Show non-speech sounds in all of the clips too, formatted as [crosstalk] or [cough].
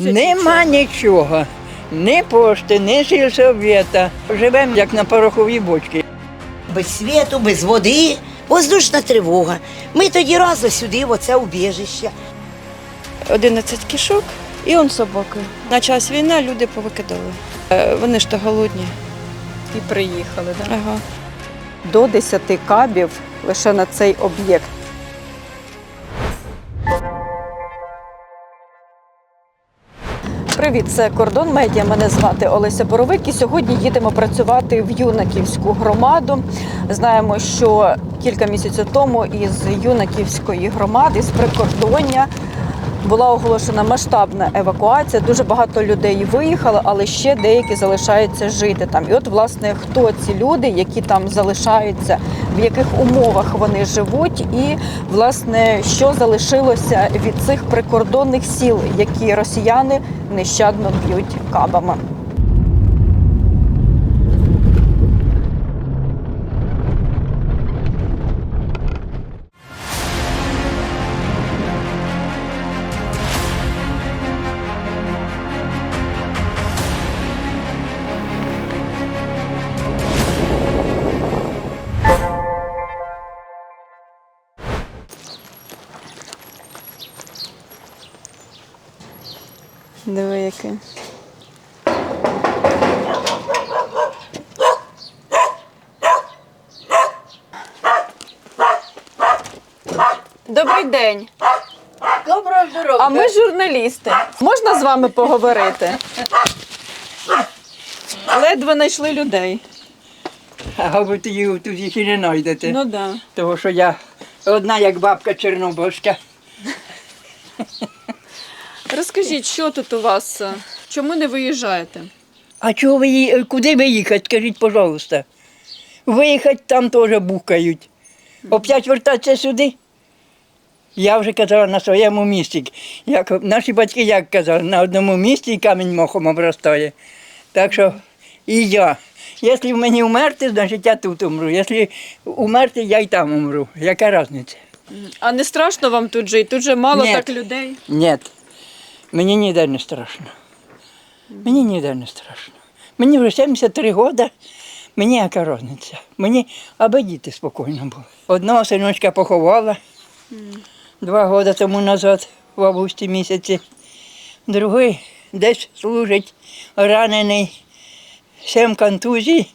Нема нічого. Ні пошти, ні сільсовєта. Живемо як на пороховій бочці. Без світу, без води, воздушна тривога. Ми тоді разом сюди, в оце убіжище. 11 кішок і он собаки. На час війни люди повикидали. Е, Вони ж то голодні. І приїхали, так? Ага. До 10 кабів лише на цей об'єкт. Привіт, це кордон медіа. Мене звати Олеся Боровик. І сьогодні їдемо працювати в Юнаківську громаду. Знаємо, що кілька місяців тому із Юнаківської громади, з прикордоння, була оголошена масштабна евакуація. Дуже багато людей виїхало, але ще деякі залишаються жити там. І от, власне, хто ці люди, які там залишаються, в яких умовах вони живуть, і власне що залишилося від цих прикордонних сіл, які росіяни нещадно б'ють кабами. Диви. Добрий день. Доброго здоров'я. А ми журналісти. Можна з вами поговорити? Ледве знайшли людей. А ви тоді тут ще не знайдете. Ну да. Тому що я одна як бабка Чорнобильська. Розкажіть, що тут у вас? Чому не виїжджаєте? А чого ви ї- куди ви їхати? Скажіть, пожалуйста. Виїхати там теж бухають. Опять вертатися сюди. Я вже казала на своєму місці. Як, наші батьки як казали, на одному місці і камінь мохом обростає. Так що і я. Якщо в мені вмерти, значить я тут умру. Якщо умерти, я й там умру. Яка різниця? А не страшно вам тут жити? Тут же мало Ні. так людей. Ні. Мені ніде не страшно. Мені ніде не страшно. Мені вже 73 роки, мені яка різниця. Мені аби діти спокійно були. Одного синочка поховала два роки тому назад, в августі місяці. Другий десь служить ранений, сім контузій.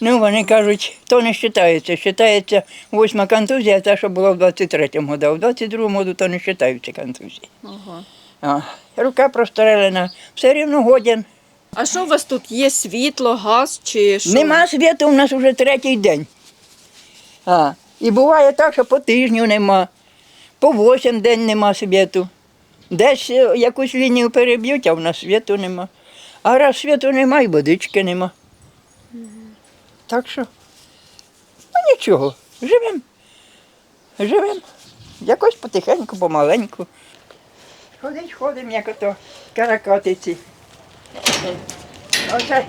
Ну, вони кажуть, то не вважається. Вважається восьма контузія, та, що була в 23-му году. А в 22-му году то не вважаються контузії. Ага. Рука прострелена, все рівно годен. А що у вас тут? Є світло, газ чи що? Нема світу у нас вже третій день. А, і буває так, що по тижню нема, по восім день нема світу. Десь е, якусь лінію переб'ють, а в нас світу нема. А раз світу нема, і водички нема. Так що, ну нічого, живемо. Живемо. Якось потихеньку, помаленьку. Ходить, ходимо, як ото каракатиці. Оце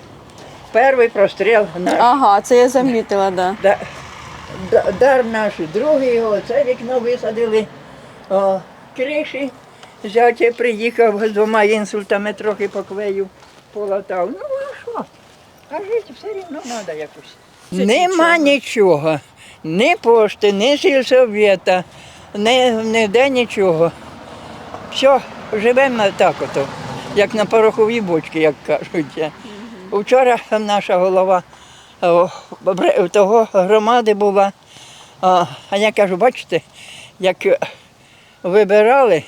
перший простріл наш. Ага, це я замітила, да. Да, да- дар наш, другий його, це вікно висадили. О, криші. Зятя приїхав з двома інсультами, трохи поквею полатав. Ну, а що? А жити все рівно треба якось. Нема нічого. Ні пошти, ні сільсовєта, ні, ніде нічого. Все, живемо так ото, як на пороховій бочці, як кажуть. Вчора наша голова того громади була. А, я кажу, бачите, як вибирали,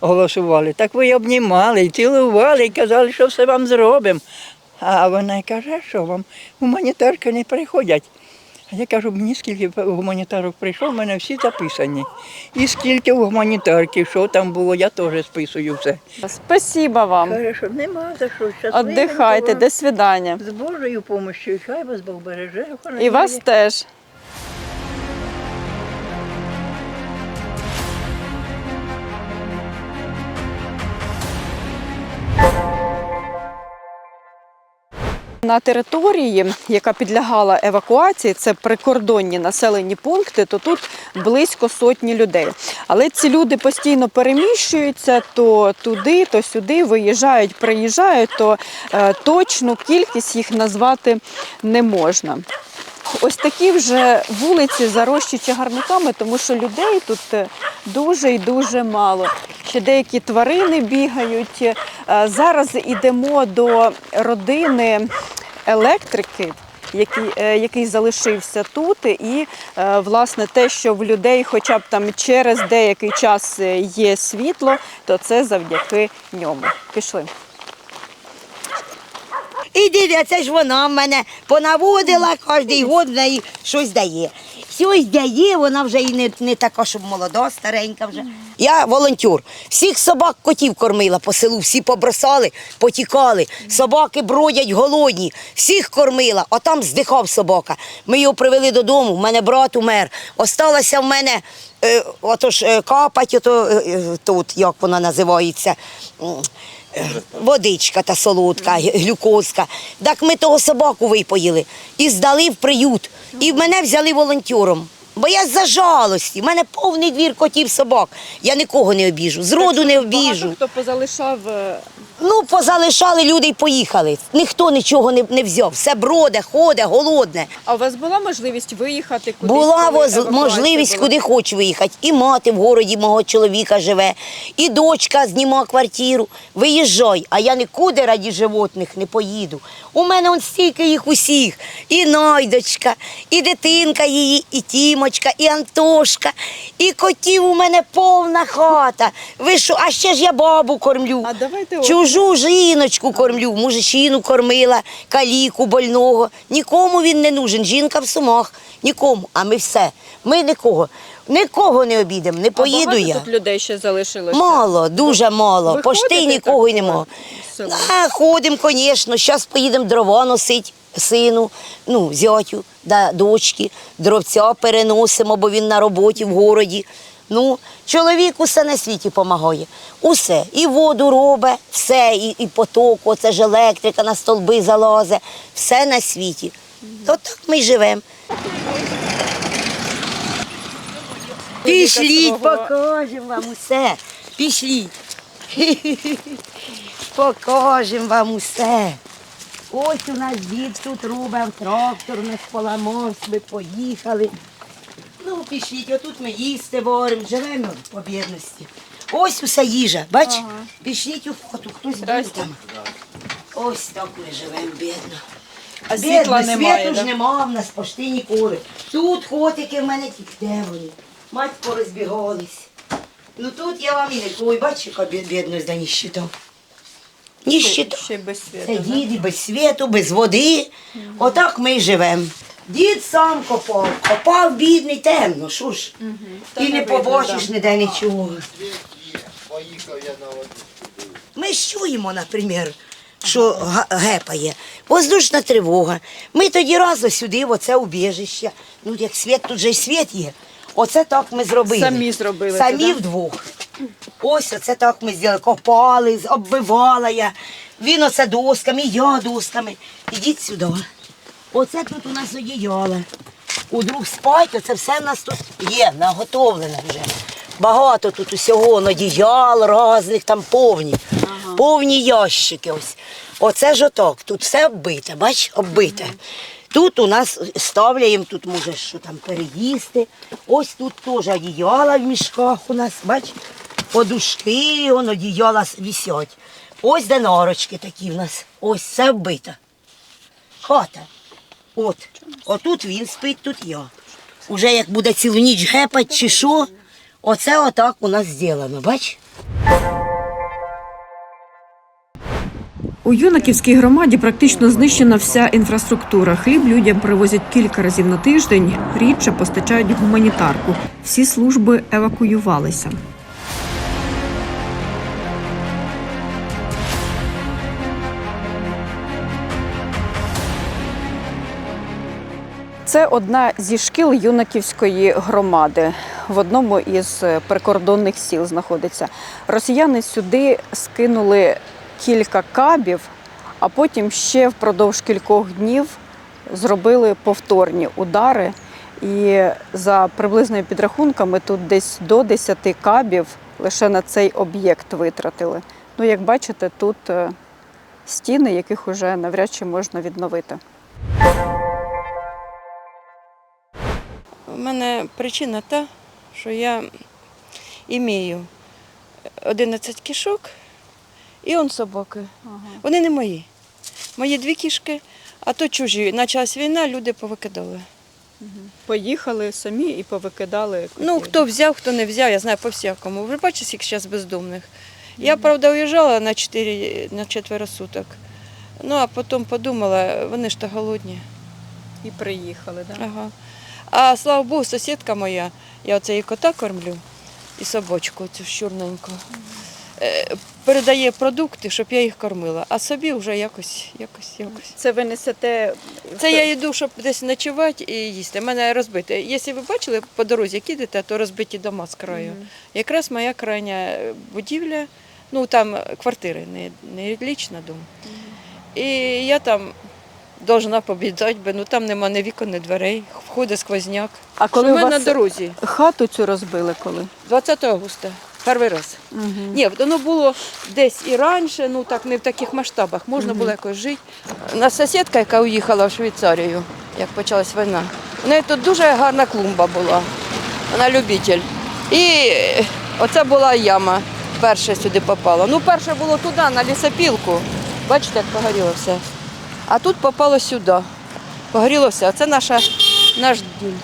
голосували, так ви обнімали, і цілували, і казали, що все вам зробимо. А вона каже, що вам гуманітарки не приходять. Я кажу, мені скільки гуманітарок прийшов, в мене всі записані. І скільки у гуманітарків, що там було, я теж списую все. Спасибо вам. Хорошо, нема за що. Щасливо Отдихайте, вам. до свидання. З Божою допомогою, хай вас Бог береже. І вас теж. На території, яка підлягала евакуації, це прикордонні населені пункти, то тут близько сотні людей. Але ці люди постійно переміщуються то туди, то сюди, виїжджають, приїжджають, то е, точну кількість їх назвати не можна. Ось такі вже вулиці зарощі чагарниками, тому що людей тут е, дуже і дуже мало. Ще деякі тварини бігають. Е, Зараз ідемо до родини електрики, який, е, який залишився тут, і е, власне те, що в людей, хоча б там через деякий час є світло, то це завдяки ньому. Пішли. І диви, це ж вона в мене понаводила, кожний год в неї щось дає. Щось дає, вона вже і не, не така, щоб молода, старенька вже. Я волонтер. Всіх собак котів кормила по селу, всі побросали, потікали. Собаки бродять голодні, всіх кормила, а там здихав собака. Ми його привели додому, в мене брат умер. Осталася в мене е, отож, е, капать, ото, е, е, тут, як вона називається. Водичка та солодка, глюкозка. Так ми того собаку випоїли і здали в приют. І мене взяли волонтером. Бо я за жалості, в мене повний двір котів собак. Я нікого не обіжу, зроду не обіжу. Багато хто позалишав е, Ну, позалишали люди і поїхали. Ніхто нічого не, не взяв. Все броде, ходе, голодне. А у вас була можливість виїхати кудись? Була коли воз- евакуація можливість була? куди хоч виїхати. І мати в городі мого чоловіка живе, і дочка зніма квартиру. Виїжджай, а я нікуди раді животних не поїду. У мене он стільки їх усіх. І Найдочка, і дитинка її, і Тімочка, і Антошка, і котів у мене повна хата. Ви що, а ще ж я бабу кормлю. А давайте от- Чужу жіночку кормлю, мужичину кормила, каліку больного. Нікому він не нужен. Жінка в сумах, нікому. А ми все. Ми нікого, нікого не обідемо, не поїду багато я. тут людей ще залишилося? Мало, дуже мало. ви Пошти нікого й нема. А, ходимо, звісно. Зараз поїдемо дрова носити сину, ну, зятю, да, дочки. Дровця переносимо, бо він на роботі в городі. Ну, чоловік усе на світі допомагає. Усе. І воду робить, все, і, і поток, оце ж електрика на столби залазе, все на світі. То так ми й живемо. Пішліть, покажемо вам усе. Пішліть. [laughs] Покажемо вам усе. Ось у нас дід тут робив трактор, нас поламав, ми поїхали. Ну, пішліть, отут ми їсти варимо, живемо по бідності. Ось уся їжа, бач? Пішліть у хату, хтось буде там. Ось так ми живемо, бідно. А Бідно, світла немає, світу ж да? нема в нас пошти ніколи. Тут котики в мене тільки де вони. Мать порозбігались. Ну тут я вам і не кой, бачиш, яка бі- бідність да ніщита. Ніщита. Ще без світу. Це да? дід без світу, без води. Отак ми й живемо. Дід сам копав, копав бідний темно, що ж. Та І не не побачиш ніде нічого. Поїхав я на воду. Ми ж чуємо, наприклад, що гепає. Воздушна тривога. Ми тоді разом сюди, в оце убіжище. Ну, як світ, тут же й світ є. Оце так ми зробили. Самі зробили Самі це, да? вдвох. Ось оце так ми зробили. Копали, оббивала я. Він оце досками, я досками. Ідіть сюди. Оце тут у нас одіяло. У друг спать, оце все в нас тут є, наготовлене вже. Багато тут усього, одіял різних, там повні. Повні ящики ось. Оце ж отак. Тут все оббите, бач, оббите. Тут у нас ставляємо, тут може що там переїсти. Ось тут теж одіяла в мішках у нас, бач, подушки, он одіяла висять. Ось де норочки такі в нас. Ось це вбита. Хата. От. Отут він спить, тут я. Уже як буде цілу ніч гепать чи що, оце отак у нас зроблено, бач? У юнаківській громаді практично знищена вся інфраструктура. Хліб людям привозять кілька разів на тиждень. Рідше постачають гуманітарку. Всі служби евакуювалися. Це одна зі шкіл юнаківської громади. В одному із е, прикордонних сіл знаходиться. Росіяни сюди скинули кілька кабів, а потім ще впродовж кількох днів зробили повторні удари. І за приблизними підрахунками тут десь до 10 кабів лише на цей об'єкт витратили. Ну, як бачите, тут е, стіни, яких уже навряд чи можна відновити. Мене причина та, що я імею 11 кішок і он собаки. Вони не мої. Мої дві кішки, а то чужі. Почалась війна, люди повикидали. Поїхали самі і повикидали. Ну, хто взяв, хто не взяв, я знаю по всякому. Ви бачите, скільки зараз бездомних. Я, правда, уїжджала на 4, на четверо суток. Ну, а потім подумала, вони ж то голодні. і приїхали. Да? Ага. А слава Богу, сусідка моя, я оце її кота кормлю і собачку цю чорненьку. е, Передає продукти, щоб я їх кормила, а собі вже якось, якось, якось. Це ви несете. Це я йду, щоб десь ночувати і їсти. У мене розбите. Якщо ви бачили по дорозі, як їдете, то розбиті дома з краю. Якраз моя крайня будівля, ну там квартири, не, не лічна дом. І я там должна побідати, бо ну там нема ні вікон, ні дверей, входить сквозняк. А коли у ми вас на дорозі, хату цю розбили коли? 20 августа, перший раз. Ні, воно було десь і раніше, ну так не в таких масштабах. Можна було якось жити. У нас сусідка, яка уїхала в Швейцарію, як почалась війна. У неї тут дуже гарна клумба була. Вона любитель. І оце була яма. Перше сюди попала. Ну, перше було туди, на лісопілку. Бачите, як погоріло все. А тут попало сюди. Погоріло все. А це наша, наш дім.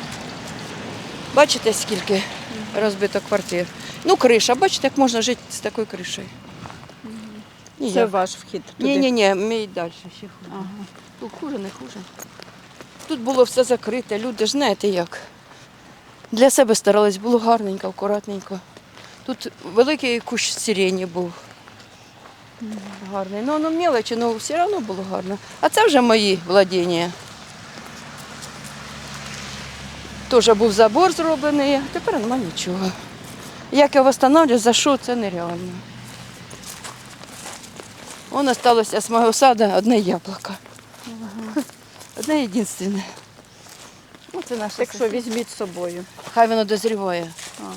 Бачите, скільки розбито квартир. Ну, криша, бачите, як можна жити з такою кришею. Це Ніяк. ваш вхід туди. Ні, ні, ні, ми і далі ще хуже. Тут хуже, не хуже. Тут було все закрите, люди ж знаєте як. Для себе старались, було гарненько, акуратненько. Тут великий кущ сирені був. Гарний. Ну, ну мелочі, але все одно було гарно. А це вже мої владіння. Теж був забор зроблений, а тепер нема нічого. Як його встановлю, за що це нереально. Вон осталося з мого саду одне яблуко. Одне єдине. Ну, це наше. Так що візьміть з собою. Хай воно дозріває. А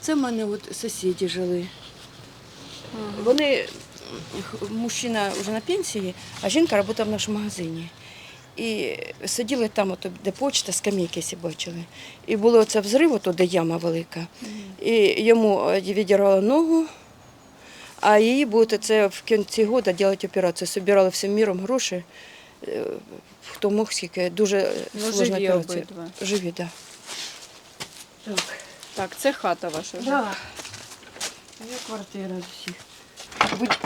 це в мене от сусіди жили. Вони, мужчина вже на пенсії, а жінка працювала в нашому магазині. І сиділи там, от, де почта, скамейки якщо бачили. І було це взрив, ото, де яма велика. І йому е, відірвало ногу, а її будуть це в кінці року робити операцію. Собирали всім міром гроші. Е, Хто мог скільки, дуже Ну, сложна живі операція. обидва. Живі, так. Да. Так. Так, це хата ваша. вже. Да. Моя квартира всіх. Будь...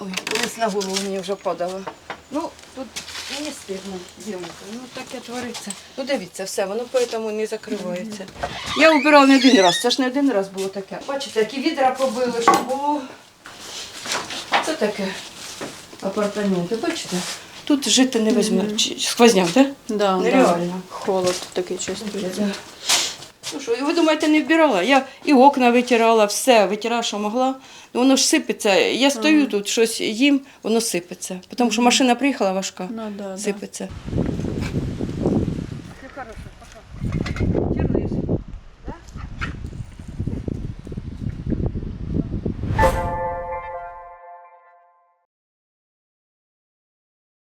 Ой, колись на голову мені вже падало. Ну, тут мені стидно, дівчинка. Ну таке твориться. Ну дивіться, все, воно поэтому не закривається. Я убирала не один раз, це ж не один раз було таке. Бачите, які відра побили, що було. Це таке апартаменти, бачите? Тут жити не візьме. Сквозняк, так? Да, Нереально. Да. Холод такий чувствується. Ну що, і ви думаєте, не вбирала? Я і окна витирала, все, витирала, що могла. Ну, воно ж сипеться. Я стою тут, щось їм, воно сипеться. Тому що машина приїхала важка, Ну, да, да. сипеться. Все хорошо, пока.